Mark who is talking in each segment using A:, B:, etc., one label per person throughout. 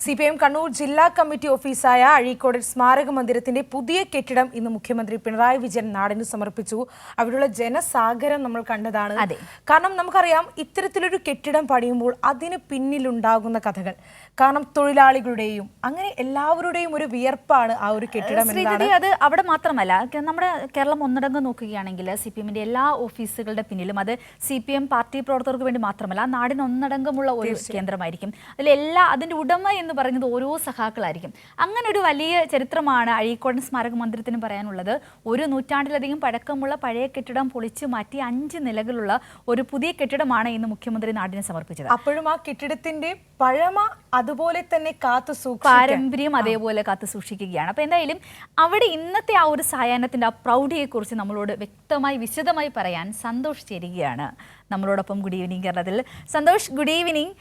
A: C P M Kannur ജില്ലാ committee ഓഫീസായ Azhikode സ്മാരക മന്ദിരത്തിന്റെ പുതിയ കെട്ടിടം ഇന്ന് മുഖ്യമന്ത്രി പിണറായി വിജയൻ നാടിന് സമർപ്പിച്ചു. അവിടെയുള്ള ജനസാഗരം നമ്മൾ കണ്ടതാണ്. കാരണം നമുക്കറിയാം ഇത്തരത്തിലൊരു കെട്ടിടം പണിയുമ്പോൾ അതിന് പിന്നിലുണ്ടാകുന്ന കഥകൾ. കാരണം തൊഴിലാളികളുടെയും അങ്ങനെ എല്ലാവരുടെയും ഒരു വിയർപ്പാണ് ആ ഒരു കെട്ടിടം
B: അത് അവിടെ മാത്രമല്ല നമ്മുടെ കേരളം ഒന്നടങ്കം നോക്കുകയാണെങ്കിൽ സി പി എമ്മിന്റെ എല്ലാ ഓഫീസുകളുടെ പിന്നിലും അത് സി പി എം പാർട്ടി പ്രവർത്തകർക്ക് വേണ്ടി മാത്രമല്ല നാടിന് ഒന്നടങ്കമുള്ള ഒരു കേന്ദ്രമായിരിക്കും. അതിൽ എല്ലാ അതിന്റെ ഉടമ എന്ന് പറയുന്നത് ഓരോ സഖാക്കളായിരിക്കും. അങ്ങനെ ഒരു വലിയ ചരിത്രമാണ് അഴീക്കോടൻ സ്മാരക മന്ദിരത്തിന് പറയാനുള്ളത്. ഒരു നൂറ്റാണ്ടിലധികം പഴക്കമുള്ള പഴയ കെട്ടിടം പൊളിച്ച് മാറ്റി അഞ്ച് നിലകളുള്ള ഒരു പുതിയ കെട്ടിടമാണ് ഇന്ന് മുഖ്യമന്ത്രി നാടിന് സമർപ്പിച്ചത്.
A: അപ്പോഴും ആ കെട്ടിടത്തിന്റെ പഴമ അതുപോലെ തന്നെ കാത്തു
B: പാരമ്പര്യം അതേപോലെ കാത്തു സൂക്ഷിക്കുകയാണ്. അപ്പോൾ എന്തായാലും അവിടെ ഇന്നത്തെ ആ ഒരു സായാഹ്നത്തിന്റെ ആ പ്രൗഢിയെക്കുറിച്ച് നമ്മളോട് വ്യക്തമായി വിശദമായി പറയാൻ സന്തോഷ് ചേരുകയാണ്. നമ്മളോടൊപ്പം ഗുഡ് ഈവനിങ് കേരളത്തിൽ. സന്തോഷ് ഗുഡ് ഈവനിങ്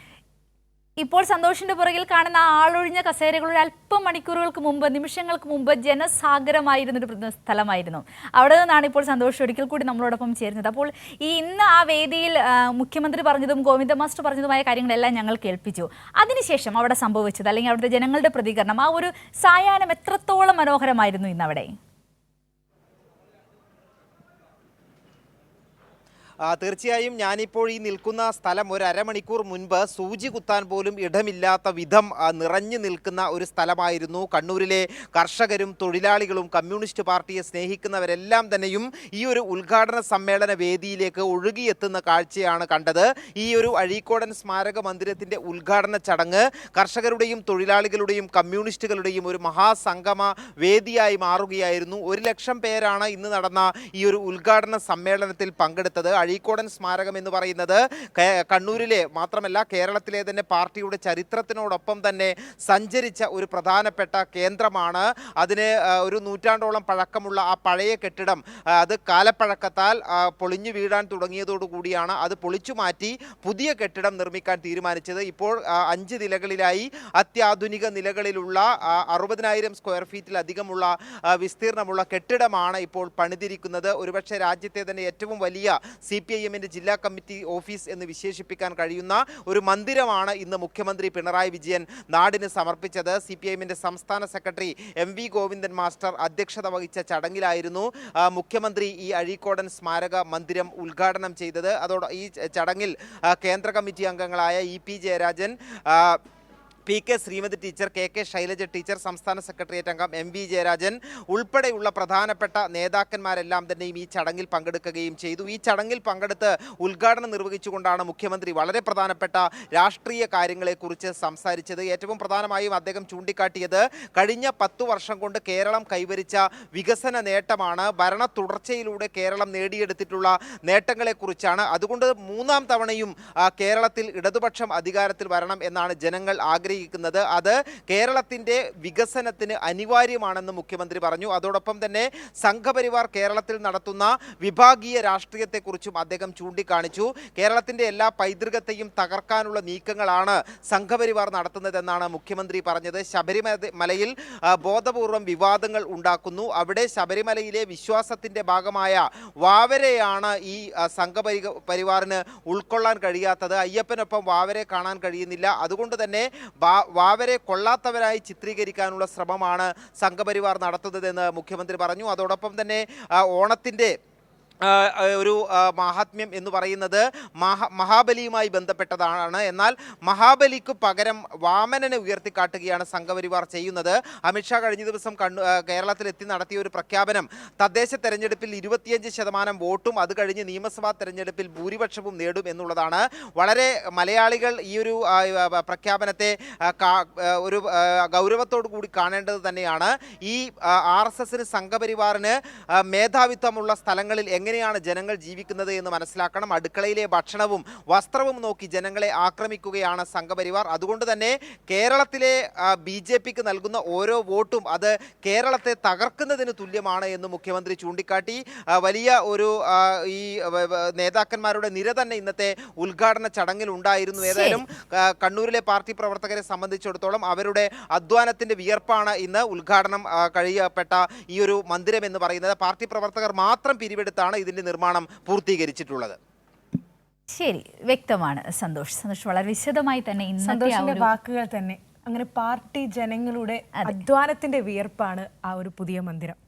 B: ഇപ്പോൾ സന്തോഷിന്റെ പുറകിൽ കാണുന്ന ആളൊഴിഞ്ഞ കസേരകൾ ഒരു അല്പം മണിക്കൂറുകൾക്ക് മുമ്പ് നിമിഷങ്ങൾക്ക് മുമ്പ് ജനസാഗരമായിരുന്ന ഒരു പ്രദ- സ്ഥലമായിരുന്നു. അവിടെ നിന്നാണ് ഇപ്പോൾ സന്തോഷ് ഒരിക്കൽ കൂടി നമ്മളോടൊപ്പം ചേരുന്നത്. അപ്പോൾ ഈ ഇന്ന് ആ വേദിയിൽ മുഖ്യമന്ത്രി പറഞ്ഞതും ഗോവിന്ദ മാസ്റ്റർ പറഞ്ഞതുമായ കാര്യങ്ങളെല്ലാം ഞങ്ങൾ കേൾപ്പിച്ചു. അതിനുശേഷം അവിടെ സംഭവിച്ചത് അല്ലെങ്കിൽ അവിടുത്തെ ജനങ്ങളുടെ പ്രതികരണം ആ ഒരു സായാഹ്നം എത്രത്തോളം മനോഹരമായിരുന്നു ഇന്ന് അവിടെ
C: ആ, തീർച്ചയായും ഞാനിപ്പോൾ ഈ നിൽക്കുന്ന സ്ഥലം ഒരു അരമണിക്കൂർ മുൻപ് സൂചി കുത്താൻ പോലും ഇടമില്ലാത്ത വിധം നിറഞ്ഞു നിൽക്കുന്ന ഒരു സ്ഥലമായിരുന്നു. കണ്ണൂരിലെ കർഷകരും തൊഴിലാളികളും കമ്മ്യൂണിസ്റ്റ് പാർട്ടിയെ സ്നേഹിക്കുന്നവരെല്ലാം തന്നെയും ഈ ഒരു ഉദ്ഘാടന സമ്മേളന വേദിയിലേക്ക് ഒഴുകിയെത്തുന്ന കാഴ്ചയാണ് കണ്ടത്. ഈ ഒരു അഴീക്കോടൻ സ്മാരക മന്ദിരത്തിന്റെ ഉദ്ഘാടന ചടങ്ങ് കർഷകരുടെയും തൊഴിലാളികളുടെയും കമ്മ്യൂണിസ്റ്റുകളുടെയും ഒരു മഹാസംഗമ വേദിയായി മാറുകയായിരുന്നു. ഒരു ലക്ഷം പേരാണ് ഇന്ന് നടന്ന ഈ ഒരു ഉദ്ഘാടന സമ്മേളനത്തിൽ പങ്കെടുത്തത്. അഴീക്കോടൻ സ്മാരകം എന്ന് പറയുന്നത് കണ്ണൂരിലെ മാത്രമല്ല കേരളത്തിലെ തന്നെ പാർട്ടിയുടെ ചരിത്രത്തിനോടൊപ്പം തന്നെ സഞ്ചരിച്ച ഒരു പ്രധാനപ്പെട്ട കേന്ദ്രമാണ്. അതിന് ഒരു നൂറ്റാണ്ടോളം പഴക്കമുള്ള ആ പഴയ കെട്ടിടം അത് കാലപ്പഴക്കത്താൽ പൊളിഞ്ഞു വീഴാൻ തുടങ്ങിയതോടുകൂടിയാണ് അത് പൊളിച്ചു മാറ്റി പുതിയ കെട്ടിടം നിർമ്മിക്കാൻ തീരുമാനിച്ചത്. ഇപ്പോൾ അഞ്ച് നിലകളിലായി അത്യാധുനിക നിലകളിലുള്ള അറുപതിനായിരം സ്ക്വയർ ഫീറ്റിലധികമുള്ള വിസ്തീർണമുള്ള കെട്ടിടമാണ് ഇപ്പോൾ പണിതിരിക്കുന്നത്. ഒരുപക്ഷെ രാജ്യത്തെ തന്നെ ഏറ്റവും വലിയ സി പി ഐ എമ്മിന്റെ ജില്ലാ കമ്മിറ്റി ഓഫീസ് എന്ന് വിശേഷിപ്പിക്കാൻ കഴിയുന്ന ഒരു മന്ദിരമാണ് ഇന്ന് മുഖ്യമന്ത്രി പിണറായി വിജയൻ നാടിന് സമർപ്പിച്ചത്. സി പി ഐ സംസ്ഥാന secretary M V Govindan master അധ്യക്ഷത വഹിച്ച ചടങ്ങിലായിരുന്നു മുഖ്യമന്ത്രി ഈ അഴീക്കോടൻ സ്മാരക മന്ദിരം ഉദ്ഘാടനം ചെയ്തത്. അതോടൊപ്പം ഈ ചടങ്ങിൽ കേന്ദ്ര കമ്മിറ്റി അംഗങ്ങളായ E P Jayarajan P K Sreemathi teacher K K Shailaja teacher സംസ്ഥാന സെക്രട്ടേറിയറ്റ് അംഗം എം വി ജയരാജൻ ഉൾപ്പെടെയുള്ള പ്രധാനപ്പെട്ട നേതാക്കന്മാരെല്ലാം തന്നെയും ഈ ചടങ്ങിൽ പങ്കെടുക്കുകയും ചെയ്തു. ഈ ചടങ്ങിൽ പങ്കെടുത്ത് ഉദ്ഘാടനം നിർവഹിച്ചുകൊണ്ടാണ് മുഖ്യമന്ത്രി വളരെ പ്രധാനപ്പെട്ട രാഷ്ട്രീയ കാര്യങ്ങളെക്കുറിച്ച് സംസാരിച്ചത്. ഏറ്റവും പ്രധാനമായും അദ്ദേഹം ചൂണ്ടിക്കാട്ടിയത് കഴിഞ്ഞ പത്തു വർഷം കൊണ്ട് കേരളം കൈവരിച്ച വികസന നേട്ടമാണ്. ഭരണ തുടർച്ചയിലൂടെ കേരളം നേടിയെടുത്തിട്ടുള്ള നേട്ടങ്ങളെക്കുറിച്ചാണ്. അതുകൊണ്ട് മൂന്നാം തവണയും കേരളത്തിൽ ഇടതുപക്ഷം അധികാരത്തിൽ വരണം എന്നാണ് ജനങ്ങൾ ആഗ്രഹിക്കുന്നത്. അത് കേരളത്തിന്റെ വികസനത്തിന് അനിവാര്യമാണെന്ന് മുഖ്യമന്ത്രി പറഞ്ഞു. അതോടൊപ്പം തന്നെ സംഘപരിവാർ കേരളത്തിൽ നടത്തുന്ന വിഭാഗീയ രാഷ്ട്രീയത്തെക്കുറിച്ചും അദ്ദേഹം ചൂണ്ടിക്കാണിച്ചു. കേരളത്തിന്റെ എല്ലാ പൈതൃകത്തെയും തകർക്കാനുള്ള നീക്കങ്ങളാണ് സംഘപരിവാർ നടത്തുന്നതെന്നാണ് മുഖ്യമന്ത്രി പറഞ്ഞത്. ശബരിമലയിൽ ബോധപൂർവം വിവാദങ്ങൾ ഉണ്ടാക്കുന്നു. അവിടെ ശബരിമലയിലെ വിശ്വാസത്തിന്റെ ഭാഗമായ വാവരെയാണ് ഈ സംഘപരി പരിവാറിന് ഉൾക്കൊള്ളാൻ കഴിയാത്തത്. അയ്യപ്പനൊപ്പം വാവരെ കാണാൻ കഴിയുന്നില്ല. അതുകൊണ്ട് തന്നെ വാവരെ കൊള്ളാത്തവരായി ചിത്രീകരിക്കാനുള്ള ശ്രമമാണ് സംഘപരിവാർ നടത്തുന്നതെന്ന് മുഖ്യമന്ത്രി പറഞ്ഞു. അതോടൊപ്പം തന്നെ ഓണത്തിന്റെ ഒരു മഹാത്മ്യം എന്ന് പറയുന്നത് മഹാ മഹാബലിയുമായി ബന്ധപ്പെട്ടതാണ്. എന്നാൽ മഹാബലിക്ക് പകരം വാമനനെ ഉയർത്തിക്കാട്ടുകയാണ് സംഘപരിവാർ ചെയ്യുന്നത്. അമിത്ഷാ കഴിഞ്ഞ ദിവസം കണ്ണു കേരളത്തിലെത്തി നടത്തിയ ഒരു പ്രഖ്യാപനം. തദ്ദേശ തെരഞ്ഞെടുപ്പിൽ ഇരുപത്തിയഞ്ച് ശതമാനം വോട്ടും അത് കഴിഞ്ഞ് നിയമസഭാ തെരഞ്ഞെടുപ്പിൽ ഭൂരിപക്ഷവും നേടും എന്നുള്ളതാണ്. വളരെ മലയാളികൾ ഈ ഒരു പ്രഖ്യാപനത്തെ ഒരു ഗൗരവത്തോടു കൂടി കാണേണ്ടത് തന്നെയാണ്. ഈ ആർ എസ് എസിന് സംഘപരിവാറിന് മേധാവിത്വമുള്ള സ്ഥലങ്ങളിൽ എങ്ങനെയാണ് ജനങ്ങൾ ജീവിക്കുന്നത് എന്ന് മനസ്സിലാക്കണം. അടുക്കളയിലെ ഭക്ഷണവും വസ്ത്രവും നോക്കി ജനങ്ങളെ ആക്രമിക്കുകയാണ് സംഘപരിവാർ. അതുകൊണ്ട് തന്നെ കേരളത്തിലെ ബി ജെ പിക്ക് നൽകുന്ന ഓരോ വോട്ടും അത് കേരളത്തെ തകർക്കുന്നതിന് തുല്യമാണ് എന്ന് മുഖ്യമന്ത്രി ചൂണ്ടിക്കാട്ടി. വലിയ ഒരു ഈ നേതാക്കന്മാരുടെ നിര തന്നെ ഇന്നത്തെ ഉദ്ഘാടന ചടങ്ങിൽ ഉണ്ടായിരുന്നു. ഏതായാലും കണ്ണൂരിലെ പാർട്ടി പ്രവർത്തകരെ സംബന്ധിച്ചിടത്തോളം അവരുടെ അധ്വാനത്തിന്റെ വിയർപ്പാണ് ഇന്ന് ഉദ്ഘാടനം കഴിയപ്പെട്ട ഈ ഒരു മന്ദിരം എന്ന് പറയുന്നത്. പാർട്ടി പ്രവർത്തകർ മാത്രം പിരിവെടുത്താണ് ഇതിന്റെ നിർമ്മാണം പൂർത്തീകരിച്ചിട്ടുള്ളത്.
B: ശരി വ്യക്തമാണ് സന്തോഷ്. സന്തോഷ് വളരെ വിശദമായി തന്നെ
A: സന്തോഷിന്റെ വാക്കുകൾ തന്നെ. അങ്ങനെ പാർട്ടി ജനങ്ങളുടെ അധ്വാനത്തിന്റെ വിയർപ്പാണ് ആ ഒരു പുതിയ മന്ദിരം.